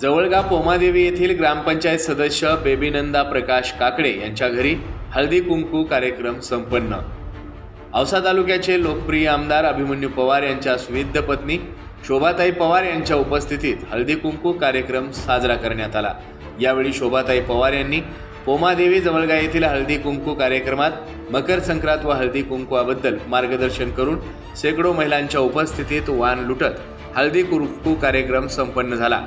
जवळगा पोमादेवी येथील ग्रामपंचायत सदस्य बेबीनंदा प्रकाश काकडे यांच्या घरी हळदी कुंकू कार्यक्रम संपन्न. औसा तालुक्याचे लोकप्रिय आमदार अभिमन्यू पवार यांच्या सुविद्ध पत्नी शोभाताई पवार यांच्या उपस्थितीत हळदी कुंकू कार्यक्रम साजरा करण्यात आला. यावेळी शोभाताई पवार यांनी पोमादेवी जवळगा येथील हळदी कुंकू कार्यक्रमात मकर संक्रांत व हळदी कुंकवाबद्दल मार्गदर्शन करून शेकडो महिलांच्या उपस्थितीत वाण लुटत हळदी कुंकू कार्यक्रम संपन्न झाला.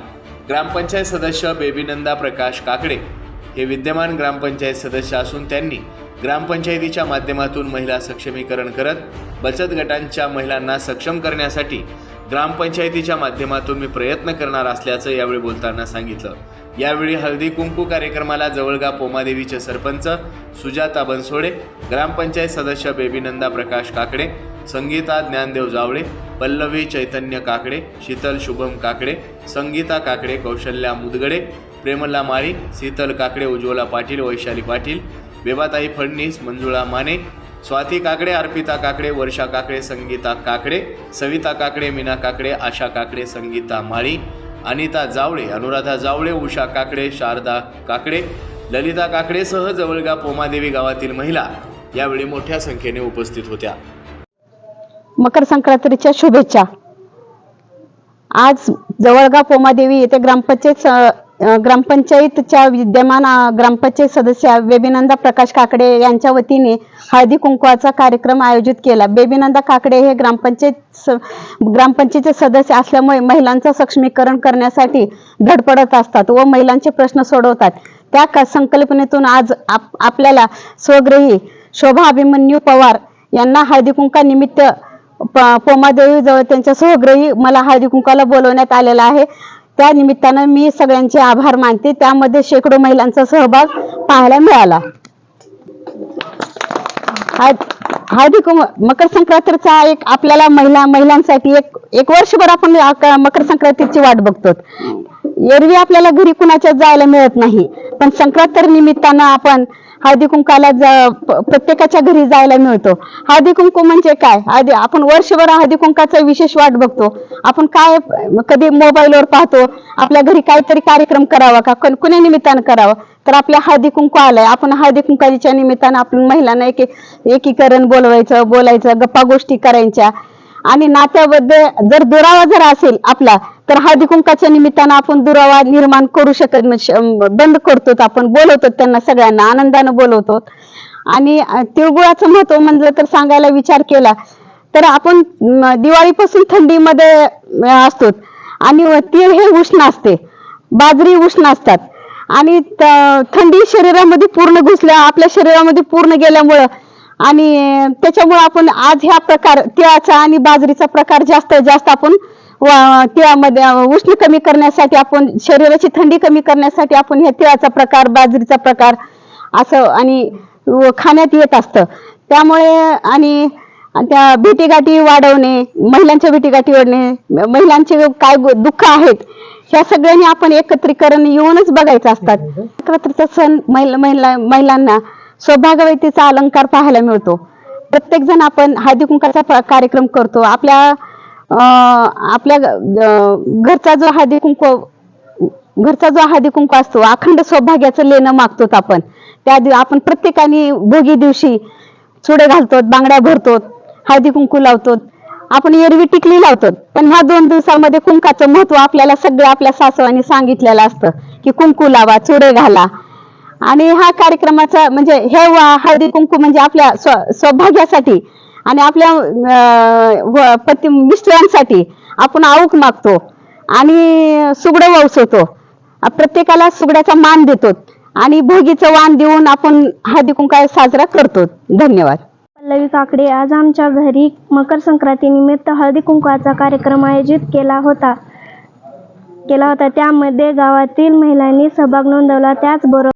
ग्रामपंचायत सदस्य बेबीनंदा प्रकाश काकडे हे विद्यमान ग्रामपंचायत सदस्य असून त्यांनी ग्रामपंचायतीच्या माध्यमातून महिला सक्षमीकरण करत बचत गटांच्या महिलांना सक्षम करण्यासाठी ग्रामपंचायतीच्या माध्यमातून मी प्रयत्न करणार असल्याचं यावेळी बोलताना सांगितलं. यावेळी हळदी कुंकू कार्यक्रमाला जवळगा पोमादेवीचे सरपंच सुजाता बनसोडे ग्रामपंचायत सदस्य बेबीनंदा प्रकाश काकडे संगीता ज्ञानदेव जावळे पल्लवी चैतन्य काकडे शीतल शुभम काकडे संगीता काकडे कौशल्या मुदगडे प्रेमला माळी शीतल काकडे उज्ज्वला पाटील वैशाली पाटील बेबाताई फडणीस मंजुळा माने स्वाती काकडे अर्पिता काकडे वर्षा काकडे संगीता काकडे सविता काकडे मीना काकडे आशा काकडे संगीता माळी अनिता जावळे अनुराधा जावळे उषा काकडे शारदा काकडे ललिता काकडेसह जवळगा पोमादेवी गावातील महिला यावेळी मोठ्या संख्येने उपस्थित होत्या. मकर संक्रांतीच्या शुभेच्छा. आज जवळगाव पोमादेवी येथे ग्रामपंचायत ग्रामपंचायतच्या विद्यमान ग्रामपंचायत सदस्य बेबीनंदा प्रकाश काकडे यांच्या वतीने हळदी कुंकवाचा कार्यक्रम आयोजित केला. बेबीनंदा काकडे हे ग्रामपंचायत स- ग्रामपंचायतचे सदस्य असल्यामुळे महिलांचं सक्षमीकरण करण्यासाठी धडपडत असतात व महिलांचे प्रश्न सोडवतात. त्या संकल्पनेतून आज आप आपल्याला स्वग्रही शोभा अभिमन्यू पवार यांना हळदी कुंका निमित्त पोमादेवी जवळ त्यांच्या सहग्रही मला हळदी कुंकाला बोलवण्यात आलेला आहे. त्या निमित्तानं मी सगळ्यांचे आभार मानते. त्यामध्ये शेकडो महिलांचा सहभाग पाहायला मिळाला. हळदी मकर संक्रांतीचा एक आपल्याला महिला महिलांसाठी एक एक वर्षभर आपण मकर संक्रांतीची वाट बघतो एरवी आपल्याला घरी कुणाच्या जायला मिळत नाही. पण संक्रांत निमित्तानं आपण हळदी कुंकाला प्रत्येकाच्या घरी जायला मिळतो. हळदी कुंकू म्हणजे काय? हळदी आपण वर्षभर हळदी कुंकाचा विशेष वाट बघतो. आपण काय कधी मोबाईलवर पाहतो? आपल्या घरी काहीतरी कार्यक्रम करावा का? कोण- कुण्या निमित्तानं करावा? तर आपल्या हळदी कुंकू आलाय. आपण हळदी कुंकाच्या निमित्तानं आपण महिलांना एक एकीकरण बोलवायचं बोलायचं गप्पा गोष्टी करायच्या. आणि नात्यामध्ये जर दुरावा जर असेल आपला तर हळदी कुंकाच्या निमित्तानं आपण दुरावा निर्माण करू शकत बंद करतो आपण बोलवतो त्यांना सगळ्यांना आनंदानं बोलवतो आणि तिळगुळाचं महत्त्व म्हणलं तर सांगायला विचार केला तर आपण दिवाळीपासून थंडीमध्ये असतो आणि तीळ हे उष्ण असते. बाजरी उष्ण असतात. आणि थंडी शरीरामध्ये पूर्ण घुसल्या आपल्या शरीरामध्ये पूर्ण गेल्यामुळं आणि त्याच्यामुळे आपण आज ह्या प्रकार तिळाचा आणि बाजरीचा प्रकार जास्त जास्त आपण तिळामध्ये उष्ण कमी करण्यासाठी आपण शरीराची थंडी कमी करण्यासाठी आपण ह्या तिळाचा प्रकार बाजरीचा प्रकार असं आणि खाण्यात येत असतं. त्यामुळे आणि त्या भेटीगाठी वाढवणे महिलांच्या भेटीगाठी वाढणे महिलांचे काय दुःख आहेत ह्या सगळ्यांनी आपण एकत्रीकरण येऊनच बघायचं असतात. एकत्रचा सण महिला महिला महिलांना सौभाग्यवतीचा अलंकार पाहायला मिळतो. प्रत्येक जण आपण हळदी कुंकाचा कार्यक्रम करतो. आपल्या आपल्या घरचा जो हळदी कुंकू घरचा जो हळदी कुंकू असतो अखंड सौभाग्याचं लेणं मागतो आपण. त्या दिवशी आपण प्रत्येकाने भोगी दिवशी चुडे घालतो बांगड्या भरतो हळदी कुंकू लावतो आपण एरवी टिकली लावतो पण ह्या दोन दिवसामध्ये कुंकाचं महत्त्व आपल्याला सगळं आपल्या सासवानी सांगितलेलं असतं की कुंकू लावा चुडे घाला. आणि हा कार्यक्रमाचा म्हणजे हे हळदी कुंकू म्हणजे आपल्या स्व- सौभाग्यासाठी आणि आपल्या व- पती मिस्टरांसाठी आपण आऊक मागतो आणि सुगडं वावसवतो. प्रत्येकाला सुगड्याचा मान देतो आणि भोगीचं वाण देऊन आपण हळदी कुंका साजरा करतो. धन्यवाद. पल्लवी काकडे आज आमच्या घरी मकर संक्रांतीनिमित्त हळदी कुंकवाचा कार्यक्रम आयोजित केला होता. केला होता. त्यामध्ये गावातील महिलांनी सहभाग नोंदवला. त्याचबरोबर